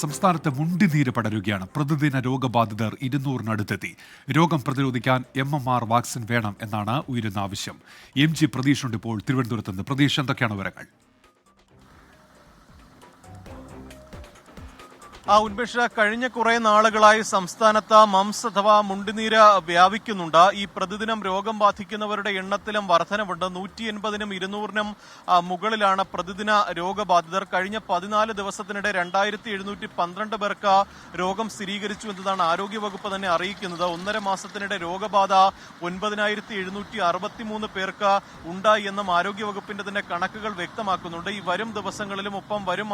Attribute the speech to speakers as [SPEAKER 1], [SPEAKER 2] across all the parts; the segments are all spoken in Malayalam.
[SPEAKER 1] സംസ്ഥാനത്ത് മുണ്ടിനീര് പടരുകയാണ്. പ്രതിദിന രോഗബാധിതർ ഇരുന്നൂറിനടുത്തെത്തി. രോഗം പ്രതിരോധിക്കാൻ എം എം ആർ വാക്സിൻ വേണം എന്നാണ് ഉയരുന്ന ആവശ്യം. എം ജി പ്രതീഷുണ്ട് ഇപ്പോൾ തിരുവനന്തപുരത്ത് നിന്ന്. പ്രതീഷ് എന്തൊക്കെയാണ് വിവരങ്ങൾ?
[SPEAKER 2] ആ ഉന്മേഷ കഴിഞ്ഞ കുറെ നാളുകളായി സംസ്ഥാനത്ത് മംസ് അഥവാ മുണ്ടുനീര് വ്യാപിക്കുന്നുണ്ട്. ഈ പ്രതിദിനം രോഗം ബാധിക്കുന്നവരുടെ എണ്ണത്തിലും വർധനവുണ്ട്. നൂറ്റി എൺപതിനും ഇരുന്നൂറിനും മുകളിലാണ് പ്രതിദിന രോഗബാധിതർ. കഴിഞ്ഞ പതിനാല് ദിവസത്തിനിടെ രണ്ടായിരത്തി എഴുന്നൂറ്റി പന്ത്രണ്ട് പേർക്ക് രോഗം സ്ഥിരീകരിച്ചു എന്നതാണ് ആരോഗ്യവകുപ്പ് തന്നെ അറിയിക്കുന്നത്. ഒന്നര മാസത്തിനിടെ രോഗബാധ ഒൻപതിനായിരത്തി എഴുന്നൂറ്റി അറുപത്തിമൂന്ന് പേർക്ക് ഉണ്ടായി എന്നും ആരോഗ്യവകുപ്പിന്റെ തന്നെ കണക്കുകൾ വ്യക്തമാക്കുന്നുണ്ട്. ഈ വരും ദിവസങ്ങളിലും ഒപ്പം വരും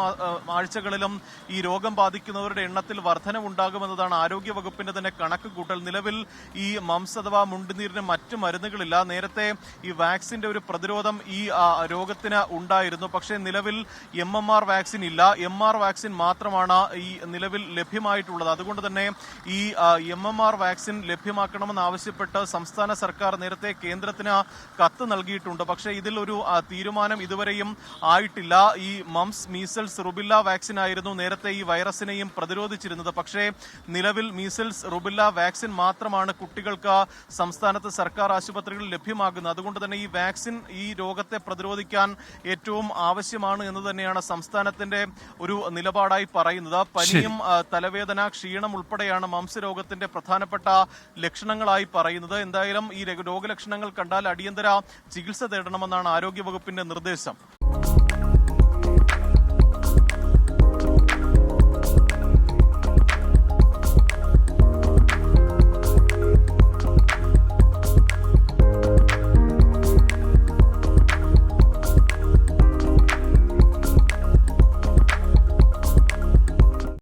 [SPEAKER 2] ആഴ്ചകളിലും ഈ രോഗം ബാധിക്കുന്നവരുടെ എണ്ണത്തിൽ വർധനവുണ്ടാകുമെന്നതാണ് ആരോഗ്യവകുപ്പിന്റെ തന്നെ കണക്ക് കൂട്ടൽ നിലവിൽ ഈ മംസ് അഥവാ മുണ്ടുനീരിന് മറ്റു മരുന്നുകളില്ല. നേരത്തെ ഈ വാക്സിന്റെ ഒരു പ്രതിരോധം ഈ രോഗത്തിന് ഉണ്ടായിരുന്നു. പക്ഷേ നിലവിൽ എം എം ആർ വാക്സിൻ ഇല്ല. എം ആർ വാക്സിൻ മാത്രമാണ് ഈ നിലവിൽ ലഭ്യമായിട്ടുള്ളത്. അതുകൊണ്ട് തന്നെ ഈ എം എം ആർ വാക്സിൻ ലഭ്യമാക്കണമെന്ന് ആവശ്യപ്പെട്ട് സംസ്ഥാന സർക്കാർ നേരത്തെ കേന്ദ്രത്തിന് കത്ത് നൽകിയിട്ടുണ്ട്. പക്ഷേ ഇതിൽ ഒരു തീരുമാനം ഇതുവരെയും ആയിട്ടില്ല. ഈ മംസ് മീസൽസ് റുബില്ല വാക്സിൻ ആയിരുന്നു നേരത്തെ ഈ വൈറസിനെയും പ്രതിരോധിച്ചിരുന്നത്. പക്ഷേ നിലവിൽ മീസൽസ് റുബില്ല വാക്സിൻ മാത്രമാണ് കുട്ടികൾക്ക് സംസ്ഥാനത്ത് സർക്കാർ ആശുപത്രികളിൽ ലഭ്യമാകുന്നത്. അതുകൊണ്ട് തന്നെ ഈ വാക്സിൻ ഈ രോഗത്തെ പ്രതിരോധിക്കാൻ ഏറ്റവും ആവശ്യമാണ് എന്ന് തന്നെയാണ് സംസ്ഥാനത്തിന്റെ ഒരു നിലപാടായി പറയുന്നത്. പനിയും തലവേദന ക്ഷീണം ഉൾപ്പെടെയാണ് മംസ് രോഗത്തിന്റെ പ്രധാനപ്പെട്ട ലക്ഷണങ്ങളായി പറയുന്നത്. എന്തായാലും ഈ രോഗലക്ഷണങ്ങൾ കണ്ടാൽ അടിയന്തര ചികിത്സ തേടണമെന്നാണ് ആരോഗ്യവകുപ്പിന്റെ നിർദ്ദേശം.